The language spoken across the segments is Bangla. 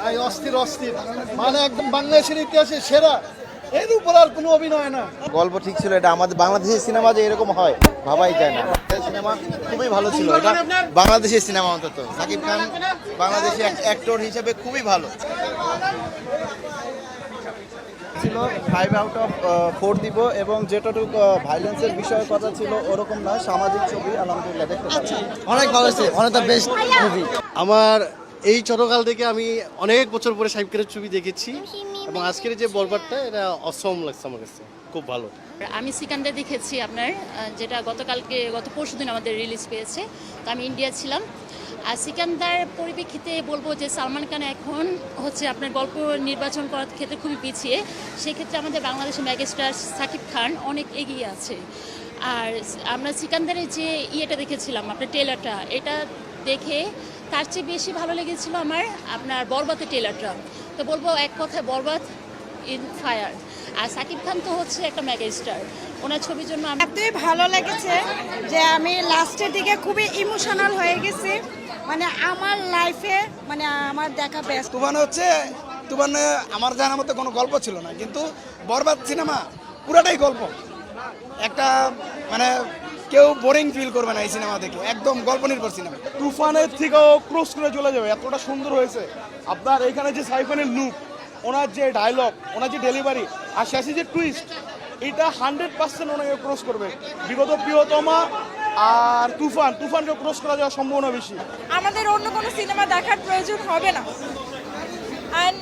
ভাই অস্থির অস্থির। মানে একদম বাংলাদেশের ইতিহাসে সেরা। এর উপর আর কোনো অভিনয় না। গল্প ঠিক ছিল এটা আমাদের বাংলাদেশের সিনেমা যে এরকম হয় ভাবাই যায় না। সিনেমা খুবই ভালো ছিল এটা বাংলাদেশের সিনেমা অন্তত। সাকিব খান বাংলাদেশি অ্যাক্টর হিসেবে খুবই ভালো। ছিল ফাইভ আউট অফ ফোর দিব এবং যেটুকু ভাইলেন্সের বিষয়ে কথা ছিল ওরকম না সামাজিক ছবি আলহামদুলিল্লাহ দেখতে পাচ্ছি। অনেক ভালো অনেক দ্য বেস্ট মুভি আমার এই ছোটকাল থেকে আমি অনেক বছর পরে সাহিব খানের ছবি দেখেছি এবং আজকের যে বরবারটা এটা অসম লাগছে আমার কাছে। খুব ভালো। আমি সিকান্দার দেখেছি আপনার যেটা গতকালকে, গত পরশুদিন আমাদের রিলিজ পেয়েছে। তো আমি ইন্ডিয়া ছিলাম। আর সিকান্দার পরিপ্রেক্ষিতে বলব যে সালমান খান এখন হচ্ছে আপনার গল্প নির্বাচন করার ক্ষেত্রে খুবই পিছিয়ে। সেক্ষেত্রে আমাদের বাংলাদেশের ম্যাগেস্টার সাকিব খান অনেক এগিয়ে আছে। আর আমরা সিকান্দারের যে ইয়েটা দেখেছিলাম, আপনার টেলারটা এটা দেখে তার চেয়ে বেশি ভালো লেগেছিল আমার আপনার বরবাতের টেলারটা তো বলব এক কথায় বরবাদ ইন ফায়ার। আর সাকিব খান তো হচ্ছে একটা মেগাস্টার। ওনার ছবির জন্য এতই ভালো লেগেছে যে আমি লাস্টের দিকে খুবই ইমোশনাল হয়ে গেছি। মানে আমার লাইফে মানে আমার দেখা বেস্ট তুফান হচ্ছে তুফানে আমার জানার মতো কোনো গল্প ছিল না। কিন্তু বরবাদ সিনেমা পুরাটাই গল্প। একটা মানে কেউ বোরিং ফিল করবে না এই সিনেমা দেখে। একদম গল্প নির্ভর সিনেমা তুফানের থেকেও ক্রস করে চলে যাবে এতটা সুন্দর হয়েছে। আপনার এখানে যে সাইফানের লুক ওনার যে ডায়লগ ওনার যে ডেলিভারি আর শেষে যে টুইস্ট এটা হান্ড্রেড পার্সেন্ট ওনাকে ক্রস করবে। বিগত প্রিয়তমা আর তুফান তুফানকে ক্রস করা যাওয়ার সম্ভাবনা বেশি। আমাদের অন্য কোনো সিনেমা দেখার প্রয়োজন হবে না। অ্যান্ড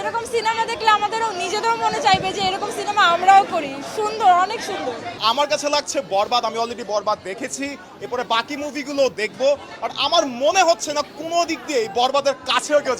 এরকম সিনেমা দেখলে আমাদেরও, নিজেদেরও মনে চাইবে যে এরকম সিনেমা আমরাও করি। সুন্দর, অনেক সুন্দর। আমার কাছে লাগছে বরবাদ, আমি অলরেডি বরবাদ দেখেছি। এরপরে বাকি মুভিগুলো দেখব। আর আমার মনে হচ্ছে না কোনো দিক দিয়ে বরবাদের কাছেও কেউ